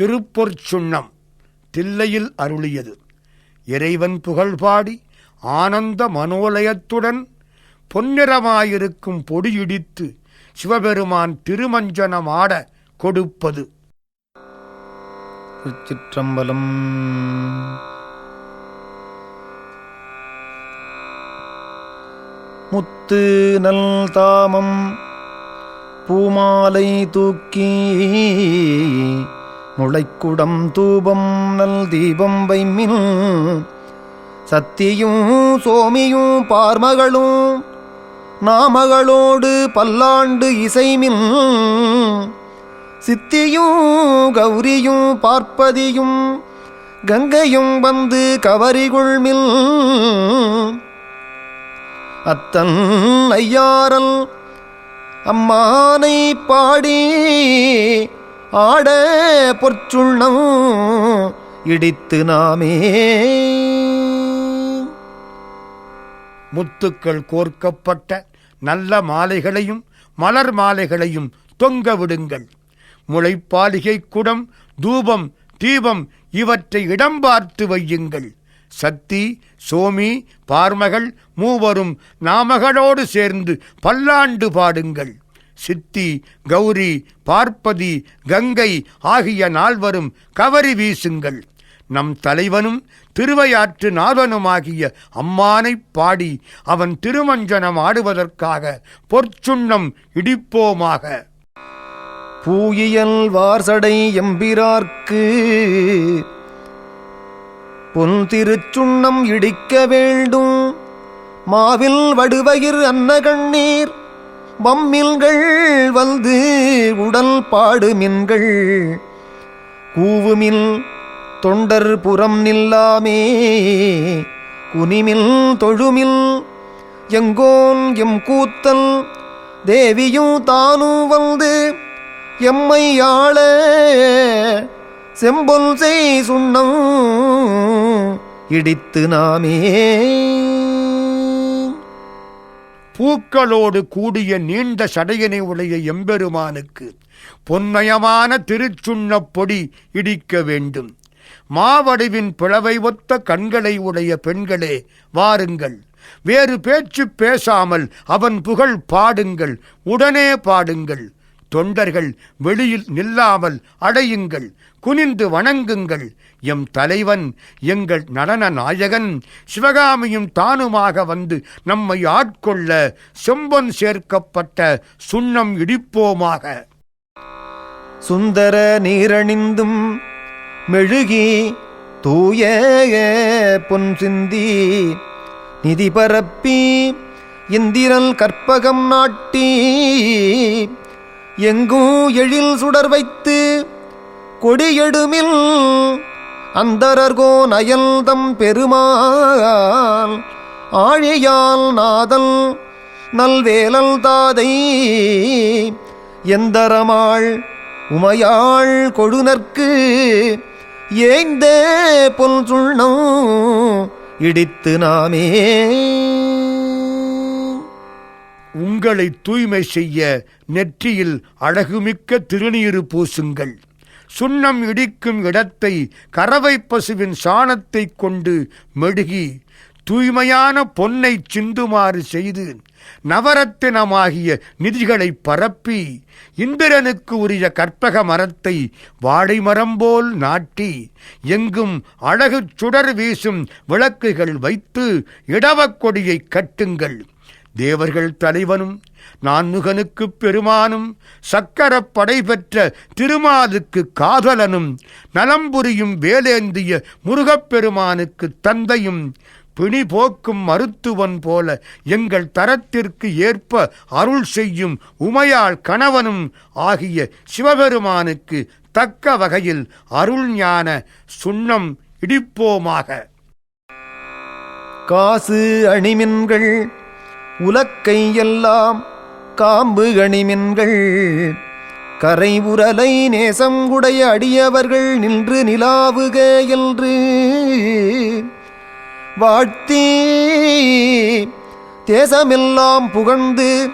திருப்பொற்சுண்ணம் தில்லையில் அருளியது. இறைவன் புகழ்பாடி ஆனந்த மனோலயத்துடன் பொன்னிறமாயிருக்கும் பொடியிடித்து சிவபெருமான் திருமஞ்சனமாட கொடுப்பது. திருச்சிற்றம்பலம். முத்து நல் தாமம் பூமாலை தூக்கி முளைக்குடம் தூபம் நல் தீபம் வைமின் சத்தியும் சோமியும் பார்மகளும் நாமகளோடு பல்லாண்டு இசைமின் சித்தியும் கௌரியும் பார்ப்பதியும் கங்கையும் வந்து கவரிகுள்மில் அத்தன் ஐயாரல் அம்மானை பாடி ஆட பொற்சுண்ணம் இடித்து நாமே. முத்துக்கள் கோர்க்கப்பட்ட நல்ல மாலைகளையும் மலர் மாலைகளையும் தொங்க விடுங்கள். முளைப்பாலிகை குடம் தூபம் தீபம் இவற்றை இடம் பார்த்து வையுங்கள். சக்தி சோமி பார்மகள் மூவரும் நாமகளோடு சேர்ந்து பல்லாண்டு பாடுங்கள். சித்தி கௌரி பார்ப்பதி கங்கை ஆகிய நால்வரும் கவரி வீசுங்கள். நம் தலைவனும் திருவையாற்று நாதனுமாகிய அம்மானைப் பாடி அவன் திருமஞ்சனம் ஆடுவதற்காக பொற்சுண்ணம் இடிப்போமாக. பூயியல் வார்சடை எம்பிரார்க்கு பொன் திருச்சுண்ணம் இடிக்க வேண்டும். மாவில் வடுவயிர் அன்னகண்ணீர் வம்மில்கள் வந்து உடல் பாடு மின்கள். கூவுமில் தொண்டர் புறம் நில்லாமே. குனிமில் தொழுமில் எங்கோன் எம் கூத்தல். தேவியும் தானும் வந்து எம்மை ஆள. செம்பொல் செய் சுண்ணம் இடித்து நாமே. பூக்களோடு கூடிய நீண்ட சடையினை உடைய எம்பெருமானுக்கு பொன்மயமான திருச்சுண்ணப் பொடி இடிக்க வேண்டும். மாவடிவின் பிளவை ஒத்த கண்களை உடைய பெண்களே வாருங்கள். வேறு பேச்சு பேசாமல் அவன் புகழ் பாடுங்கள். உடனே பாடுங்கள். தொண்டர்கள் வெளியில் நில்லாமல் அடையுங்கள். குனிந்து வணங்குங்கள். எம் தலைவன் எங்கள் நடன நாயகன் சிவகாமியும் தானுமாக வந்து நம்மை ஆட்கொள்ள செம்பன் சேர்க்கப்பட்ட சுண்ணம் இடிப்போமாக. சுந்தர நீரணிந்தும் மெழுகி தூய பொன் சிந்தி நிதி பரப்பி இந்திரல் கற்பகம் நாட்டி எங்கும் எழில் சுடர் வைத்து கொடியெடுமில் அந்தரர்கோ நயல்தம் பெருமாள். ஆழியால் நாதல் நல்வேலல் தாதை எந்தரமாள் உமையாள் கொழுனர்க்கு ஏந்தே பொல் சுண்ணம் இடித்து நாமே. உங்களை தூய்மை செய்ய நெற்றியில் அழகுமிக்க திருநீறு பூசுங்கள். சுண்ணம் இடிக்கும் இடத்தை கறவை பசுவின் சாணத்தைக் கொண்டு மெழுகி தூய்மையான பொன்னை சிந்துமாறு செய்து நவரத்தினமாகிய நிதிகளை பரப்பி இந்திரனுக்கு உரிய கற்பக மரத்தை வாழை போல் நாட்டி எங்கும் அழகு சுடர் வீசும் விளக்குகள் வைத்து இடவக்கொடியை கட்டுங்கள். தேவர்கள் தலைவனும் நான்முகனுக்குப் பெருமானும் சக்கரப் படை பெற்ற திருமாலுக்கு காதலனும் நலம்புரியும் வேலேந்திய முருகப்பெருமானுக்கு தந்தையும் பிணி போக்கும் மருத்துவன் போல எங்கள் தரத்திற்கு ஏற்ப அருள் செய்யும் உமையாள் கணவனும் ஆகிய சிவபெருமானுக்கு தக்க வகையில் அருள் ஞான சுண்ணம் இடிப்போமாக. காசு அணிமின்கள் உலக்கை எல்லாம் காம்பு கணிமின்கள் கரை உரலை நேசங்குடைய அடியவர்கள் நின்று நிலாவுக என்று. வாழ்த்தி தேசமெல்லாம் புகழ்ந்து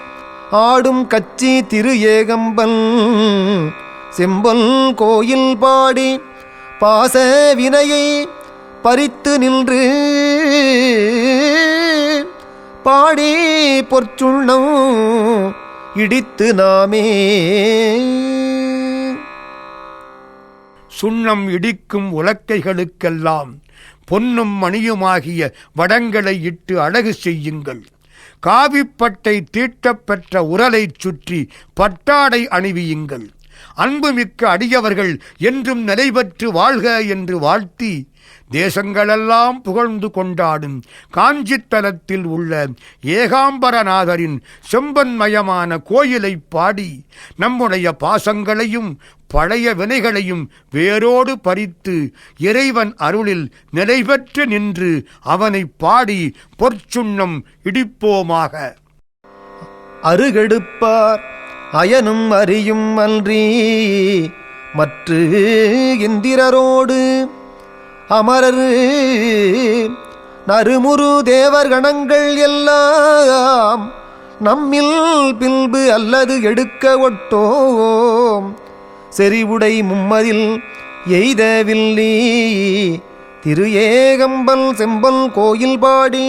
ஆடும் கச்சி திரு ஏகம்பல் செம்பல் கோயில் பாடி பாச வினையை பறித்து நின்று. பாடி பொற்சுண்ணம் இடித்து நாமே. சுண்ணம் இடிக்கும் உலக்கைகளுக்கெல்லாம் பொன்னும் மணியுமாகிய வடங்களை இட்டு அழகு செய்யுங்கள். காவிப்பட்டை தீட்டப்பெற்ற உரலைச் சுற்றி பட்டாடை அணிவியுங்கள். அன்புமிக்க அடியவர்கள் என்றும் நிலைபெற்று வாழ்க என்று வாழ்த்தி தேசங்களெல்லாம் புகழ்ந்து கொண்டாடும் காஞ்சித்தலத்தில் உள்ள ஏகாம்பரநாதரின் செம்பன்மயமான கோயிலைப் பாடி நம்முடைய பாசங்களையும் பழைய வினைகளையும் வேரோடு பறித்து இறைவன் அருளில் நிலைபெற்று நின்று அவனைப் பாடி பொற்சுண்ணம் இடிப்போமாக. அருகெடுப்பார். அயனும் அறியும் அன்றி மற்று இந்திரரோடு அமரர். நறுமுரு தேவர்கணங்கள் எல்லாம் நம்மில் பின்பு அல்லது எடுக்க ஒட்டோம். செறிவுடை மும்மதில் எய்தவில்லி திரு ஏகம்பல் செம்பல் கோயில் பாடி.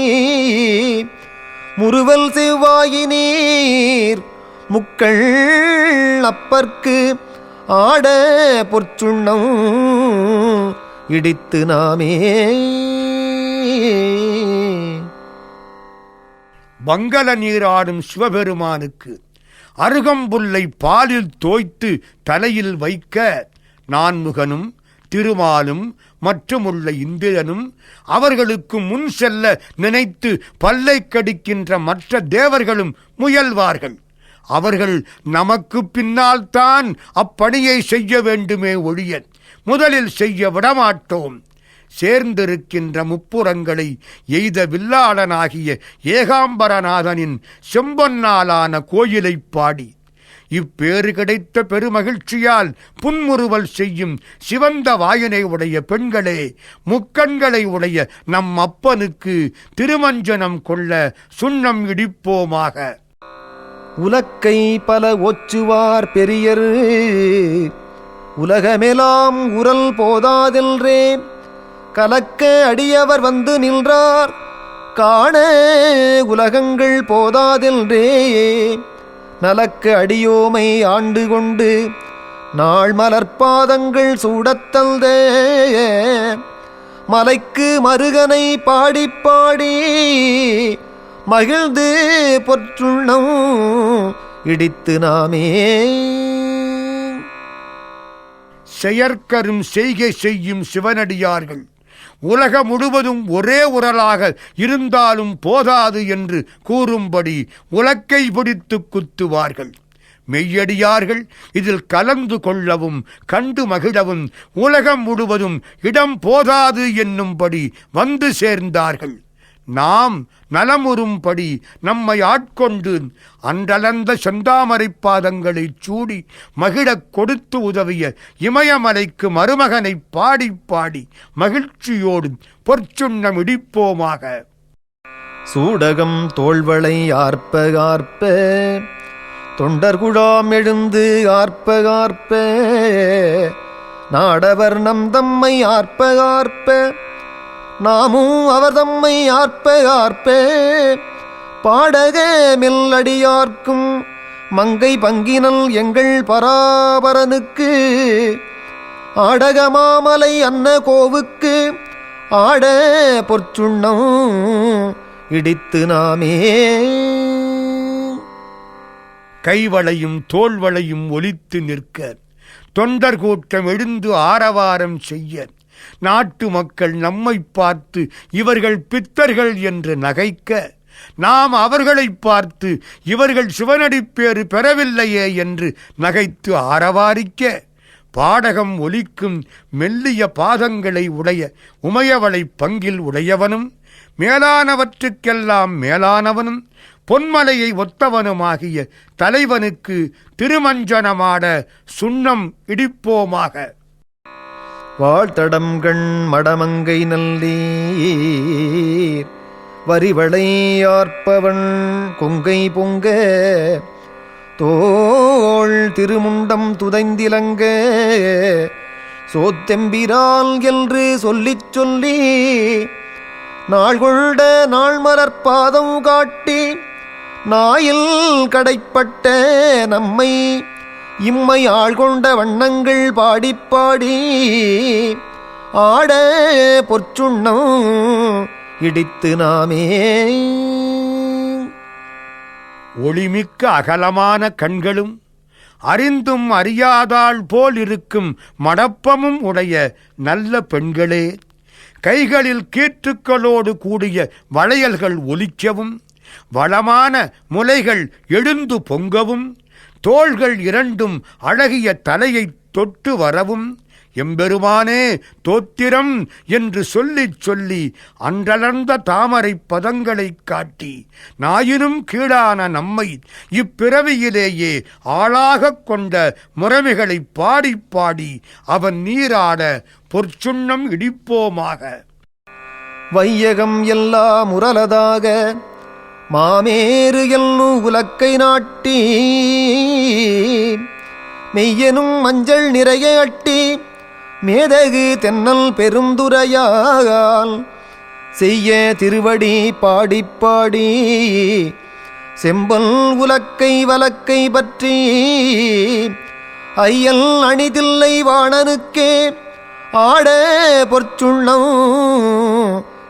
முறுவல் செவ்வாயினீர் முக்கள் அப்பற்கு ஆட பொற்சுண்ணம் இடித்து நாமே. மங்கள நீராடும் சிவபெருமானுக்கு அருகம்புல்லை பாலில் தோய்த்து தலையில் வைக்க நான்முகனும் திருமாலும் மற்றுமுள்ள இந்திரனும் அவர்களுக்கு முன் செல்ல நினைத்து பல்லை கடிக்கின்ற மற்ற தேவர்களும் முயல்வார்கள். அவர்கள் நமக்கு பின்னால் தான் அப்பணியை செய்ய வேண்டுமே ஒழிய முதலில் செய்ய விடமாட்டோம். சேர்ந்திருக்கின்ற முப்புறங்களை எய்த வில்லாளனாகிய ஏகாம்பரநாதனின் செம்பொன்னாலான கோயிலைப் பாடி. இப்பேறு கிடைத்த பெருமகிழ்ச்சியால் புன்முறுவல் செய்யும் சிவந்த வாயினை உடைய பெண்களே முக்கண்களை உடைய நம் அப்பனுக்கு திருமஞ்சனம் கொள்ள சுண்ணம் இடிப்போமாக. உலக்கை பல ஒச்சுவார் பெரியர். உலகமெலாம் உரல் போதாதென்றே கலக்க அடியவர் வந்து நின்றார். காண உலகங்கள் போதாதென்றே நலக்க அடியோமை ஆண்டு கொண்டு நாள் மலர்பாதங்கள் சூடத்தல்தே மலைக்கு மருகனை பாடி பாடி மகிழ்ந்து பொற்றுண்ணம் இடித்து நாமே. செயற்கரும் செய்கை செய்யும் சிவனடியார்கள். உலகம் முழுவதும் ஒரே உரலாக இருந்தாலும் போதாது என்று கூறும்படி உலக்கை பிடித்து குத்துவார்கள். மெய்யடியார்கள் இதில் கலந்து கொள்ளவும் கண்டு மகிழவும் உலகம் முழுவதும் இடம் போதாது என்னும்படி வந்து சேர்ந்தார்கள். நாம் நலமுறும்படி நம்மை ஆட்கொண்டு அன்றலர்ந்த செந்தாமரை பாதங்களை சூடி மகிழக் கொடுத்து உதவிய இமயமலைக்கு மருமகனை பாடி பாடி மகிழ்ச்சியோடு பொற்சுண்ணம் இடிப்போமாக. சூடகம் தோள்வளை ஆர்ப்ப ஆர்ப்ப தொண்டர்குழாம் எழுந்து ஆர்ப்ப ஆர்ப்ப நாடவர் நம் தம்மை ஆர்ப்ப ஆர்ப்ப நாமும் அவர்தம்மை ஆர்ப்ப பாடக மெல்லடியார்க்கும் மங்கை பங்கினல் எங்கள் பராபரனுக்கு. ஆடகமாமலை அன்ன கோவுக்கு ஆட பொற்சுண்ணம் இடித்து நாமே. கைவளையும் தோள்வளையும் ஒலித்து நிற்க தொண்டர் கூட்டம் எழுந்து ஆரவாரம் செய்ய நாட்டு மக்கள் நம்மை பார்த்து இவர்கள் பித்தர்கள் என்று நகைக்க நாம் அவர்களை பார்த்து இவர்கள் சிவனடிப்பேறு பெறவில்லையே என்று நகைத்து ஆரவாரிக்க பாடகம் ஒலிக்கும் மெல்லிய பாதங்களை உடைய உமையவளை பங்கில் உடையவனும் மேலானவற்றுக்கெல்லாம் மேலானவனும் பொன்மலையை ஒத்தவனுமாகிய தலைவனுக்கு திருமஞ்சனமாட சுண்ணம் இடிப்போமாக. வாழ்த்தடம்கண் மடமங்கை நல்லீர். வரிவளையார்ப்பவன் கொங்கை பொங்க. தோள் திருமுண்டம் துதைந்திலங்க. சோத்தெம்பிரால் என்று சொல்லிச் சொல்லி நாள் நாள்மலர்பாதம் நாள் காட்டி நாயில் கடைப்பட்ட நம்மை இம்மை ஆள் கொண்ட வண்ணங்கள் பாடிப் பாடி ஆட பொற்சுண்ணம் இடித்து நாமே. ஒளிமிக்க அகலமான கண்களும் அறிந்தும் அறியாதாள் போல் இருக்கும் மடப்பமும் உடைய நல்ல பெண்களே கைகளில் கீற்றுக்களோடு கூடிய வளையல்கள் ஒலிக்கவும் வளமான முலைகள் எழுந்து பொங்கவும் தோள்கள் இரண்டும் அழகிய தலையைத் தொட்டு வரவும் எம்பெருமானே தோத்திரம் என்று சொல்லிச் சொல்லி அன்றளர்ந்த தாமரை பதங்களைக் காட்டி நாயினும் கீழான நம்மை இப்பிறவியிலேயே ஆளாகக் கொண்ட முறைமைகளை பாடி பாடி அவன் நீராட பொற்சுண்ணம் இடிப்போமாக. வையகம் எல்லாம் முரலதாக மாமேறு எல்லு உலக்கை நாட்டி மெய்யெனும் மஞ்சள் நிறைய அட்டி மேதகு தென்னல் பெருந்துரையால் செய்ய திருவடி பாடிப்பாடி செம்பல் உலக்கை வலக்கை பற்றி ஐயல் அணிதில்லை வாணனுக்கே ஆட பொற்சுள்ளம்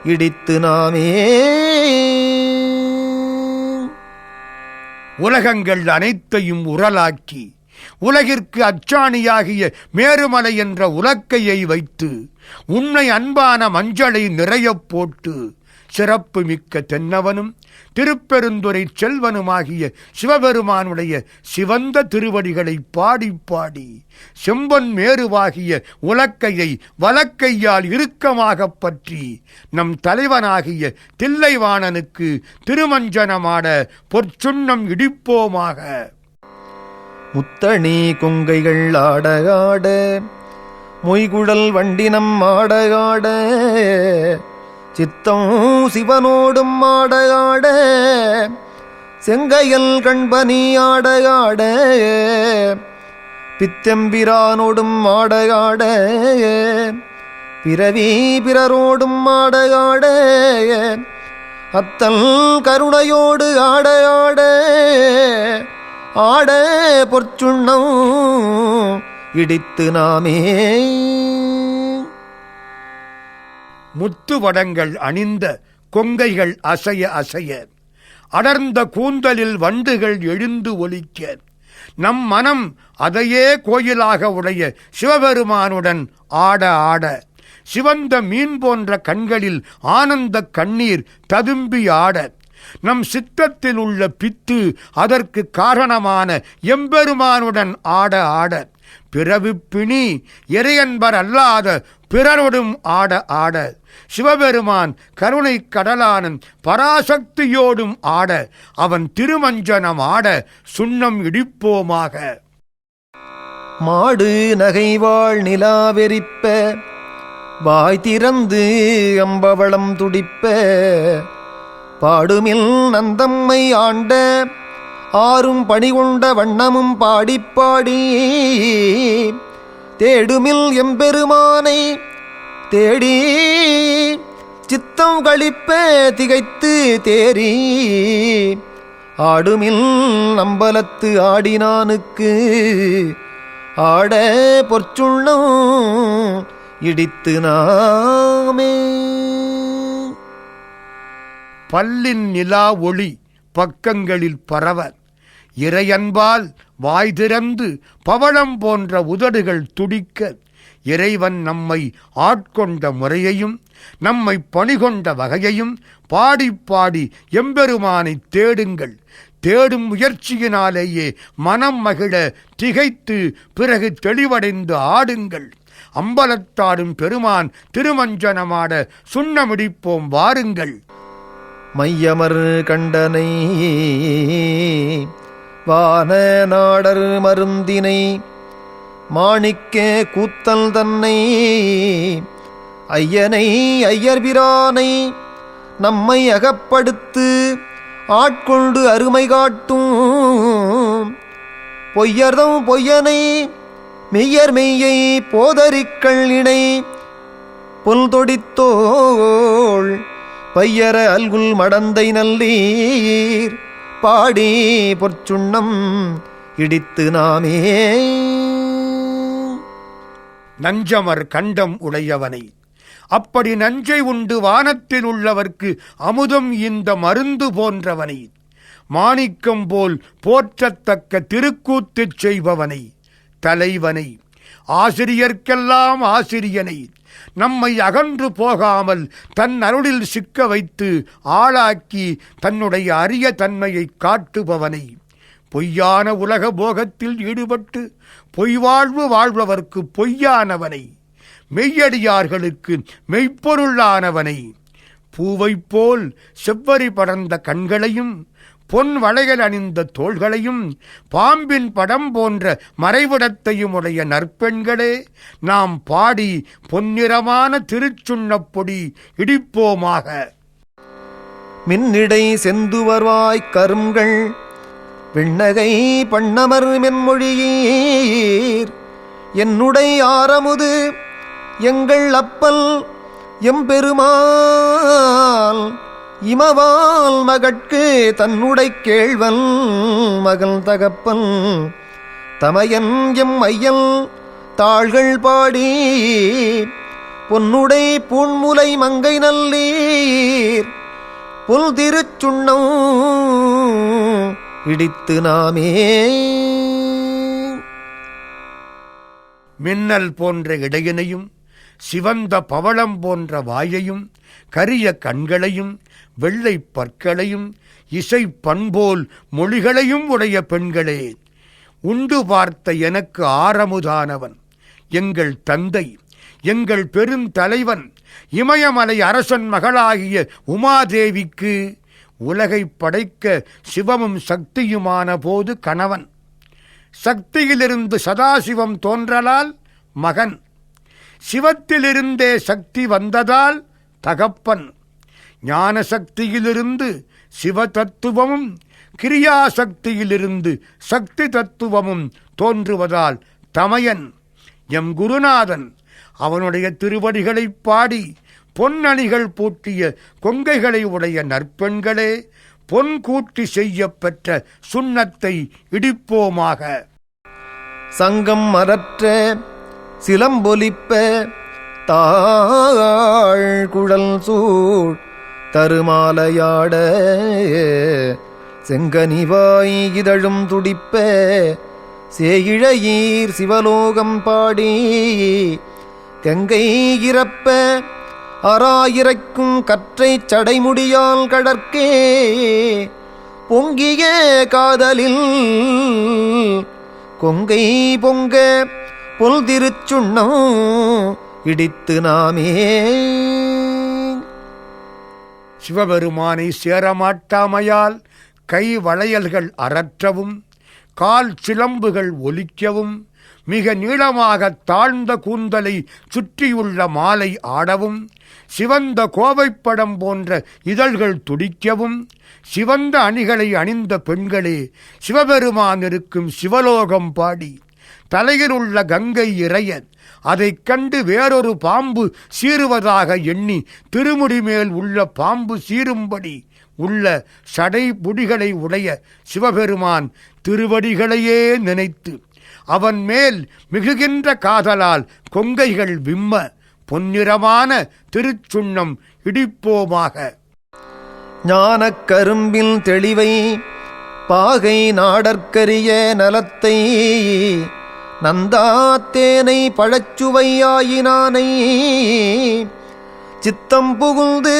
இடித்து நாமே. உலகங்கள் அனைத்தையும் உரலாக்கி உலகிற்கு அச்சாணியாகிய மேருமலை என்ற உலக்கையை வைத்து உன்னை அன்பான மஞ்சளை நிறையப் போட்டு சிறப்பு மிக்க தென்னவனும் திருப்பெருந்துறை செல்வனுமாகிய சிவபெருமானுடைய சிவந்த திருவடிகளை பாடி பாடி செம்பன் மேருவாகிய உலக்கையை வலக்கையால் இறுக்கமாகப் பற்றி நம் தலைவனாகிய தில்லைவாணனுக்கு திருமஞ்சனமாட பொற்சுண்ணம் இடிப்போமாக. முத்தணி கொங்கைகள் ஆடகாட மொய்குழல் வண்டினம் மாடகாட சித்தம் சிவனோடும் மாடகாட செங்கையல் கண்பனி ஆடகாட பித்தெம்பிரானோடும் ஆடகாட பிறவி பிறரோடும் ஆடகாட அத்தல் கருணையோடு ஆடகாட ஆட பொற்சுண்ணம் இடித்து நாமே. முத்து வடங்கள் அணிந்த கொங்கைகள் அசைய அசைய அடர்ந்த கூந்தலில் வண்டுகள் எழுந்து ஒலிக்க நம் மனம் அதையே கோயிலாக உடைய சிவபெருமானுடன் ஆட ஆட சிவந்த மீன் போன்ற கண்களில் ஆனந்த கண்ணீர் ததும்பி ஆட நம் சித்தத்தில் உள்ள பித்து அதற்கு காரணமான எம்பெருமானுடன் ஆட ஆட பிறவிப்பிணி இறையன்பர் அல்லாத பிறரொடும் ஆட ஆட. சிவபெருமான் கருணை கடலானும் பராசக்தியோடும் ஆட. அவன் திருமஞ்சனம் ஆட சுண்ணம் இடிப்போமாக. மாடு நகைவாள் நிலாவெறிப்ப வாய் திறந்து அம்பவளம் துடிப்ப. பாடுமில் நந்தம்மை ஆண்ட ஆறும் பணிகொண்ட வண்ணமும் பாடிப்பாடி தேடுமில் எம்பெருமானை தேடி சித்தம் கழிப்ப திகைத்து தேறி ஆடுமில் நம்பலத்து ஆடினானுக்கு ஆட பொற்சுள்ளம் இடித்து நாமே. பல்லின் நிலா ஒளி பக்கங்களில் பரவ இறையன்பால் வாய் திறந்து பவளம் போன்ற உதடுகள் துடிக்க இறைவன் நம்மை ஆட்கொண்ட முறையையும் நம்மை பணிகொண்ட வகையையும் பாடி பாடி எம்பெருமானை தேடுங்கள். தேடும் முயற்சியினாலேயே மனம் மகிழ திகைத்து பிறகு தெளிவடைந்து ஆடுங்கள். அம்பலத்தாடும் பெருமான் திருமஞ்சனமாட சுண்ணமிடிப்போம் வாருங்கள். மையமர் கண்டனை வான நாடர் மருந்தினை மாணிக்க கூத்தல் தன்னை ஐயனை ஐயர்பிரானை நம்மை அகப்படுத்து ஆட்கொண்டு அருமை காட்டும் பொய்யர்தம் பொய்யனை மெய்யர் மெய்யை போதரிக்கள் இணை புல் தொடித்தோள் பையர அல்குல் மடந்தை நல்லீர் பாடி பொற்சுண்ணம் இடித்து நாமே. நஞ்சமர் கண்டம் உடையவனை. அப்படி நஞ்சை உண்டு வானத்தில் உள்ளவர்க்கு அமுதம் இந்த மருந்து போன்றவனை. மாணிக்கம் போல் போற்றத்தக்க திருக்கூத்துச் செய்பவனை. தலைவனை. ஆசிரியர்க்கெல்லாம் ஆசிரியனை. நம்மை அகன்று போகாமல் தன் அருளில் சிக்க வைத்து ஆளாக்கி தன்னுடைய அரிய தன்மையை காட்டுபவனை. பொய்யான உலக போகத்தில் ஈடுபட்டு பொய்வாழ்வு வாழ்பவர்க்கு பொய்யானவனை. மெய்யடியார்களுக்கு மெய்ப்பொருளானவனை. பூவைப் போல் செவ்வரி படர்ந்த கண்களையும் பொன் வளையல் அணிந்த தோள்களையும் பாம்பின் படம் போன்ற மறைவிடத்தையும் உடைய நற்பெண்களே நாம் பாடி பொன்னிறமான திருச்சுண்ணப் பொடி இடிப்போமாக. மின்னிடை செந்துவர்வாய்க் கருங்கள் விண்ணகை பண்ணமர் மென்மொழியீர். என்னுடை ஆரமுது எங்கள் அப்பல் எம்பெருமாள் இமவால் மகட்கு தன்னுடை கேழ்வன் மகள் தகப்பன். தமையன் எம் ஐயல் தாள்கள் பாடி பொன்னுடை பூண்முலை மங்கை நல்லீர். புல் திருச்சுண்ணம் இடித்து நாமே. மின்னல் போன்ற இடையினையும் சிவந்த பவளம் போன்ற வாயையும் கரிய கண்களையும் வெள்ளை பற்களையும் இசை பண்போல் மொழிகளையும் உடைய பெண்களே உண்டு பார்த்த எனக்கு ஆரமுதானவன் எங்கள் தந்தை எங்கள் பெருந்தலைவன் இமயமலை அரசன் மகளாகிய உமாதேவிக்கு உலகை படைக்க சிவமும் சக்தியுமான போது கணவன். சக்தியிலிருந்து சதாசிவம் தோன்றலால் மகன். சிவத்திலிருந்தே சக்தி வந்ததால் தகப்பன். ஞான சக்தியிலிருந்து கிரியாசக்தியிலிருந்து சக்தி தத்துவமும் தோன்றுவதால் தமையன் எம் குருநாதன். அவனுடைய திருவடிகளைப் பாடி பொன்னணிகள் பூட்டிய கொங்கைகளை உடைய நற்பெண்களே பொன் கூட்டி செய்யப் பெற்ற சுண்ணத்தை இடிப்போமாக. சங்கம் மரற்ற சிலம்பொலிப்ப தாழ் குழல் சூழ் தருமாலையாட. செங்கனிவாய் இதழும் துடிப்ப. சேயிழையீர் சிவலோகம் பாடி. கங்கை இறப்ப. அராயிரைக்கும் கற்றை சடைமுடியால் கடற்கே. பொங்கிய காதலில் கொங்கை பொங்க. பொல் திருச்சுண்ணம் இடித்து நாமே. சிவபெருமானை சேரமாட்டாமையால் கை வளையல்கள் அறற்றவும் கால் சிலம்புகள் ஒலிக்கவும் மிக நீளமாக தாழ்ந்த கூந்தலை சுற்றியுள்ள மாலை ஆடவும் சிவந்த கோவைப்படம் போன்ற இதழ்கள் துடிக்கவும் சிவந்த அணிகளை அணிந்த பெண்களே சிவபெருமான் இருக்கும் சிவலோகம் பாடி. தலையில் உள்ள கங்கை இறையன். அதைக் கண்டு வேறொரு பாம்பு சீறுவதாக எண்ணி திருமுடி மேல் உள்ள பாம்பு சீரும்படி உள்ள சடைபுடிகளை உடைய சிவபெருமான் திருவடிகளையே நினைத்து அவன் மேல் மிகுகின்ற காதலால் கொங்கைகள் விம்ம பொன்னிறமான திருச்சுண்ணம் இடிப்போமாக. ஞானக் கரும்பில் தெளிவை பாகை நாடற்கரிய நலத்தை நந்தாத்தேனை பழச்சுவையாயினானை சித்தம் புகுந்து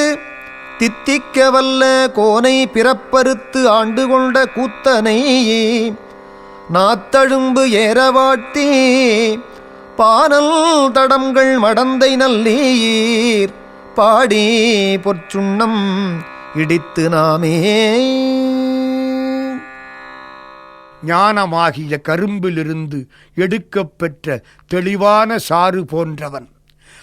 தித்திக்க வல்ல கோனை பிறப்பறுத்து ஆண்டு கொண்ட கூத்தனை நாத்தழும்பு ஏறவாட்டி பானல் தடங்கள் மடந்தை நல்லீர் பாடி பொற்சுண்ணம் இடித்து நாமே. ஞானமாகிய கரும்பிலிருந்து எடுக்கப் பெற்ற தெளிவான சாறு போன்றவன்.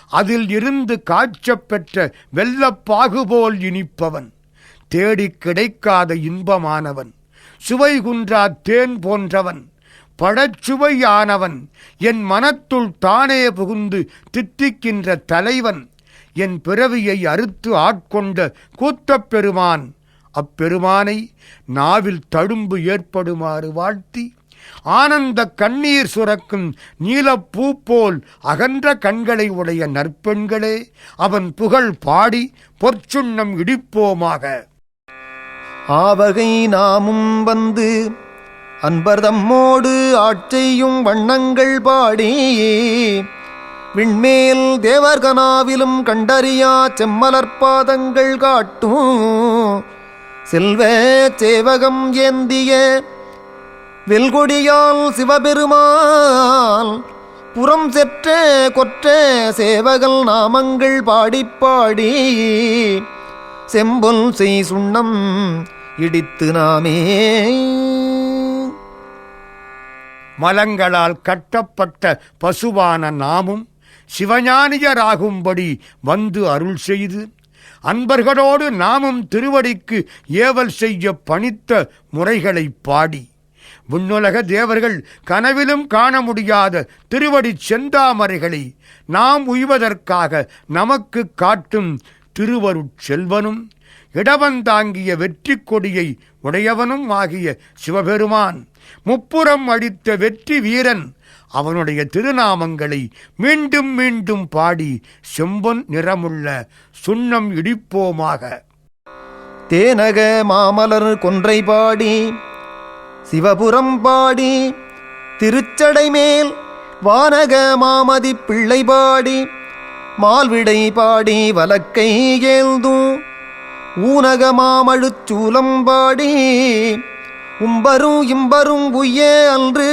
அதில் இருந்து காய்ச்சப்பெற்ற வெள்ளப்பாகு போல் இனிப்பவன். தேடிக் கிடைக்காத இன்பமானவன். சுவை குன்றா தேன் போன்றவன். படச்சுவையானவன். என் மனத்துள் தானே புகுந்து தித்திக்கின்ற தலைவன். என் பிறவியை அறுத்து ஆட்கொண்ட கூத்தப் பெருமான் அப்பெருமானை நாவில் தழும்பு ஏற்படுமாறு வாழ்த்தி ஆனந்த கண்ணீர் சுரக்கும் நீலப்பூ போல் அகன்ற கண்களை உடைய நற்பெண்களே அவன் புகழ் பாடி பொற்சுண்ணம் இடிப்போமாக. ஆவகை நாமும் வந்து அன்பர்தம்மோடு ஆட்செய்யும் வண்ணங்கள் பாடி விண்மேல் தேவர்கனாவிலும் கண்டறியா செம்மலர்பாதங்கள் காட்டும். செல்வ சேவகம் ஏந்திய வெல்கொடியால் சிவபெருமான் புறம் செற்ற கொற்ற சேவகல் நாமங்கள் பாடிப்பாடி செம்பொல் செய் சுண்ணம் இடித்து நாமே. மலங்களால் கட்டப்பட்ட பசுவான நாமும் சிவஞானியராகும்படி வந்து அருள் செய்து அன்பர்களோடு நாமும் திருவடிக்கு ஏவல் செய்ய பணித்த முறைகளைப் பாடி. விண்ணுலக தேவர்கள் கனவிலும் காண முடியாத திருவடிச் செந்தாமரைகளை நாம் உய்வதற்காக நமக்கு காட்டும் திருவருட் செல்வனும் இடவந்தாங்கிய வெற்றி கொடியை உடையவனும் ஆகிய சிவபெருமான். முப்புறம் அடித்த வெற்றி வீரன் அவனுடைய திருநாமங்களை மீண்டும் மீண்டும் பாடி செம்பொன் நிறமுள்ள சுண்ணம் இடிப்போமாக. தேனக மாமலர் கொன்றை பாடி சிவபுரம் பாடி திருச்சடை மேல் வானக மாமதி பிள்ளை பாடி மால்விடை பாடி வலக்கை ஏழ்ந்தும் ஊனக மாமழுச்சூலம் பாடி உம்பரும் இம்பரும் உய்ய அன்று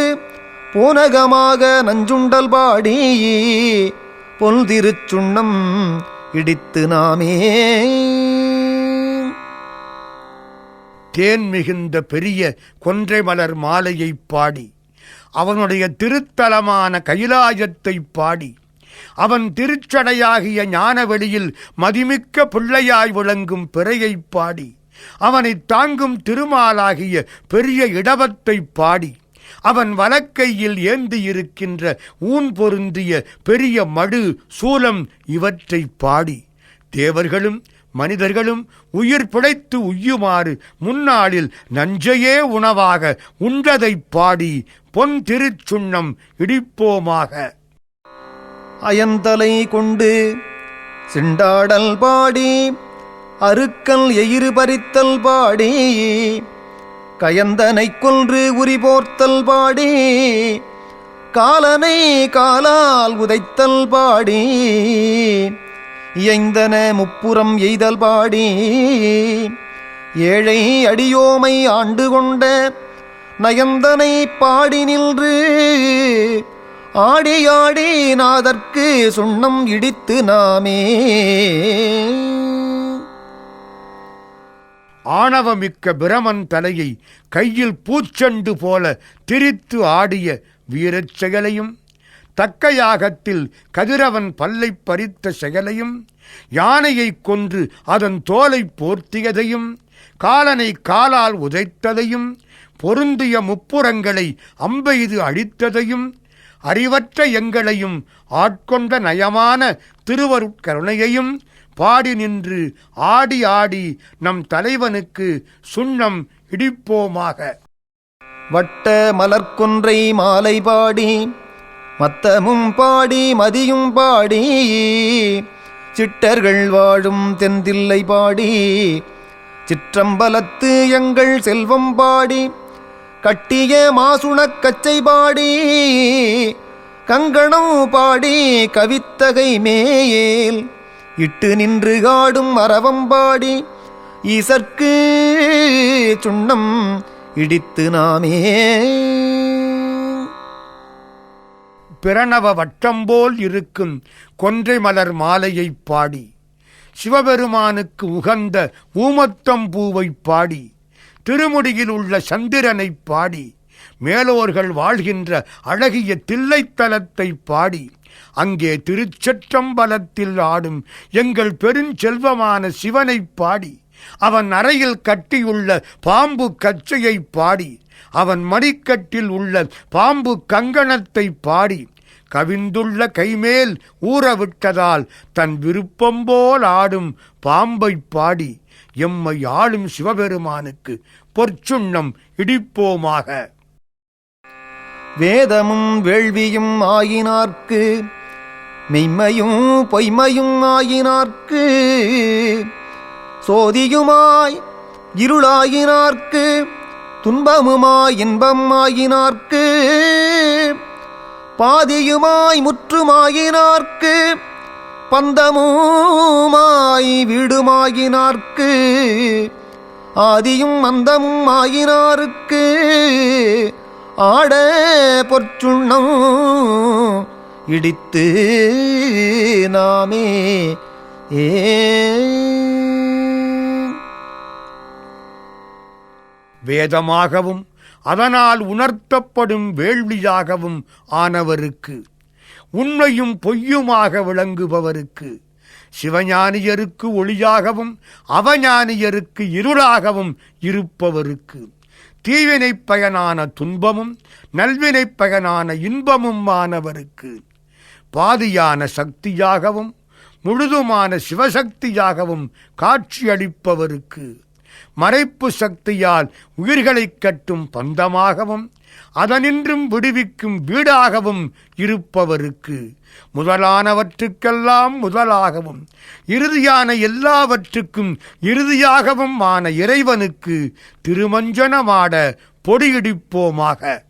பூனகமாக நஞ்சுண்டல் பாடி பொல் திருச்சுண்ணம் இடித்து நாமே. தேன் மிகுந்த பெரிய கொன்றை மலர் மாலையைப் பாடி அவனுடைய திருத்தலமான கைலாயத்தை பாடி அவன் திருச்சடையாகிய ஞானவெளியில் மதிமிக்க பிள்ளையாய் விளங்கும் பிறையைப் பாடி அவனைத் தாங்கும் திருமாலாகிய பெரிய இடவத்தைப் பாடி அவன் வலக்கையில் ஏந்தி இருக்கின்ற ஊன் பொருந்திய பெரிய மடு சூலம் இவற்றைப் பாடி. தேவர்களும் மனிதர்களும் உயிர் பிழைத்து உய்யுமாறு முன்னாளில் நஞ்சையே உணவாக உண்டதைப் பாடி பொன் திருச்சுண்ணம் இடிப்போமாக. அயந்தலை கொண்டு சிண்டாடல் பாடி அருக்கல் எயிறு பறித்தல் பாடி கயந்தனை கொன்று உரிபோர்த்தல் பாடி காலனை காலால் உதைத்தல் பாடி இயைந்தன முப்புறம் எய்தல் பாடி. ஏழை அடியோமை ஆண்டு கொண்ட நயந்தனை பாடி நின்று ஆடியாடி நாதற்கு சுண்ணம் இடித்து நாமே. ஆணவமிக்க பிரமன் தலையை கையில் பூச்செண்டு போல திரித்து ஆடிய வீரச் செயலையும் தக்க யாகத்தில் கதிரவன் பல்லை பறித்த செயலையும் யானையைக் கொன்று அதன் தோலை போர்த்தியதையும் காலனை காலால் உதைத்ததையும் பொருந்திய முப்புறங்களை அம்பெய்து அழித்ததையும் அறிவற்ற எங்களையும் ஆட்கொண்ட நயமான திருவருட்கருணையையும் பாடி நின்று ஆடி ஆடி நம் தலைவனுக்கு சுண்ணம் இடிப்போமாக. வட்ட மலர்குன்றை மாலை பாடி மத்தமும் பாடி மதியும் பாடி சிட்டர்கள் வாழும் தெந்தில்லை பாடி சிற்றம்பலத்து எங்கள் செல்வம் பாடி கட்டிய மாசுணக் கச்சை பாடி கங்கணம் பாடி கவித்தகை மேயேல் இட்டு நின்று காடும் மரவம்பாடி ஈசற்கு சுண்ணம் இடித்து நாமே. பிரணவ வட்டம்போல் இருக்கும் கொன்றை மலர் மாலையைப் பாடி சிவபெருமானுக்கு உகந்த ஊமத்தம் பூவைப் பாடி திருமுடியில் உள்ள சந்திரனைப் பாடி மேலோர்கள் வாழ்கின்ற அழகிய தில்லைத்தலத்தை பாடி அங்கே திருச்சற்றம்பலத்தில் ஆடும் எங்கள் பெருஞ்செல்வமான சிவனைப் பாடி. அவன் அறையில் கட்டியுள்ள பாம்பு கச்சையைப் பாடி. அவன் மடிக்கட்டில் உள்ள பாம்பு கங்கணத்தை பாடி. கவிந்துள்ள கைமேல் ஊறவிட்டதால் தன் விருப்பம் போல் ஆடும் பாம்பைப் பாடி. எம்மை ஆளும் சிவபெருமானுக்கு பொற்சுண்ணம் இடிப்போமாக. வேதமும் வேள்வியும் ஆயினார்க்கு மெய்மையும் பொய்மையும் ஆயினார்க்கு சோதியுமாய் இருளாயினார்க்கு துன்பமுமாய் இன்பம் ஆயினார்க்கு பாதியுமாய் முற்றுமாயினார்க்கு பந்தமுமாய் வீடுமாயினார்க்கு ஆதியும் அந்தமும் ஆயினாருக்கு ஆட பொற்றுண்ணம் இடித்து நாமே ஏ. வேதமாகவும் அதனால் உணர்த்தப்படும் வேள்வியாகவும் ஆனவருக்கு உண்மையும் பொய்யுமாக விளங்குபவருக்கு சிவஞானியருக்கு ஒளியாகவும் அவஞானியருக்கு இருளாகவும் இருப்பவருக்கு. தீவினைப் பயனான துன்பமும் நல்வினைப் பயனான இன்பமும் ஆனவருக்கு பாதியான சக்தியாகவும் முழுதுமான சிவசக்தியாகவும் காட்சியளிப்பவருக்கு. மறைப்பு சக்தியால் உயிர்களைக் கட்டும் பந்தமாகவும் அதனின்றும் விடுவிக்கும் வீடாகவும் இருப்பவருக்கு முதலானவற்றுக்கெல்லாம் முதலாகவும் இறுதியான எல்லாவற்றுக்கும் இறுதியாகவும் ஆன இறைவனுக்கு திருமஞ்சனமாட பொடியிடிப்போமாக.